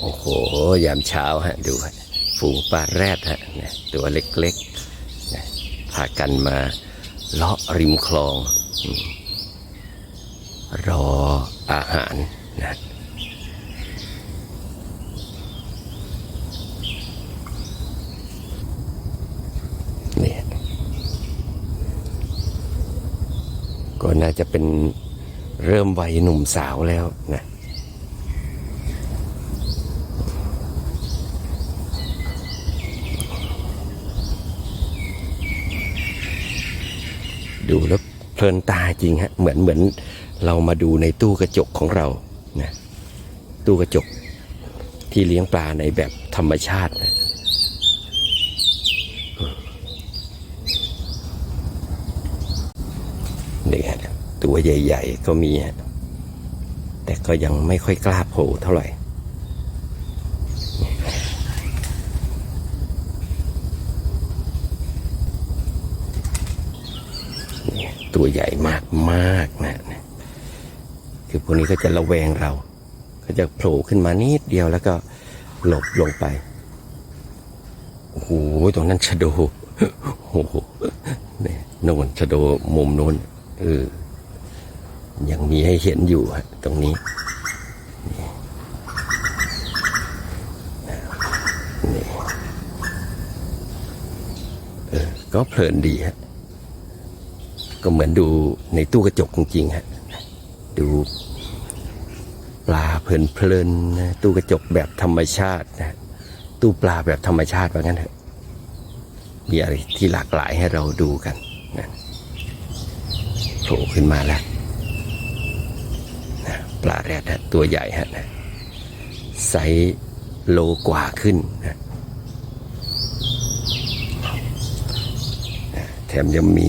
โอ้โห ยามเช้าฮะ ดูฝูงปลาแรดฮะตัวเล็กๆนะพากันมาเลาะริมคลอง รออาหารนะนี่ก็น่าจะเป็นเริ่มวัยหนุ่มสาวแล้วนะ ดูแล้วเพลินตาจริงฮะเหมือนเหมือนเรามาดูในตู้กระจกของเรานะตู้กระจกที่เลี้ยงปลาในแบบธรรมชาตินะนี่ฮะตัวใหญ่ ๆ ก็มีฮะแต่ก็ยังไม่ค่อยกล้าโผล่เท่าไหร่ นี่ ตัวใหญ่มากมากนะคือพวกนี้ก็จะระแวงเรา ก็จะโผล่ขึ้นมานิดเดียวแล้วก็หลบลงไปโอ้โหตรงนั้นชะโดโอ้โหเนี่ยโน่นชะโดมุมโน้นเออยังมีให้เห็นอยู่ฮะตรงนี้นี่นี่เออก็เพลินดีฮะ ก็เหมือนดูในตู้กระจกจริงๆฮะดูปลาเพลินๆตู้กระจกแบบธรรมชาตินะตู้ปลาแบบธรรมชาติว่างั้นเถอะมีอะไรที่หลากหลายให้เราดูกันนะโผล่ขึ้นมาแล้วนะปลาแรดฮะตัวใหญ่ฮะนะไซส์โลกว่าขึ้นนะแถมยังมี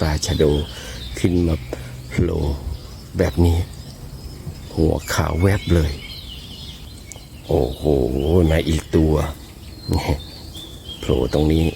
ปลาชะโดขึ้นมาโผล่แบบนี้ หัวขาวแวบเลย โอ้โหมาอีกตัวโผล่ตรงนี้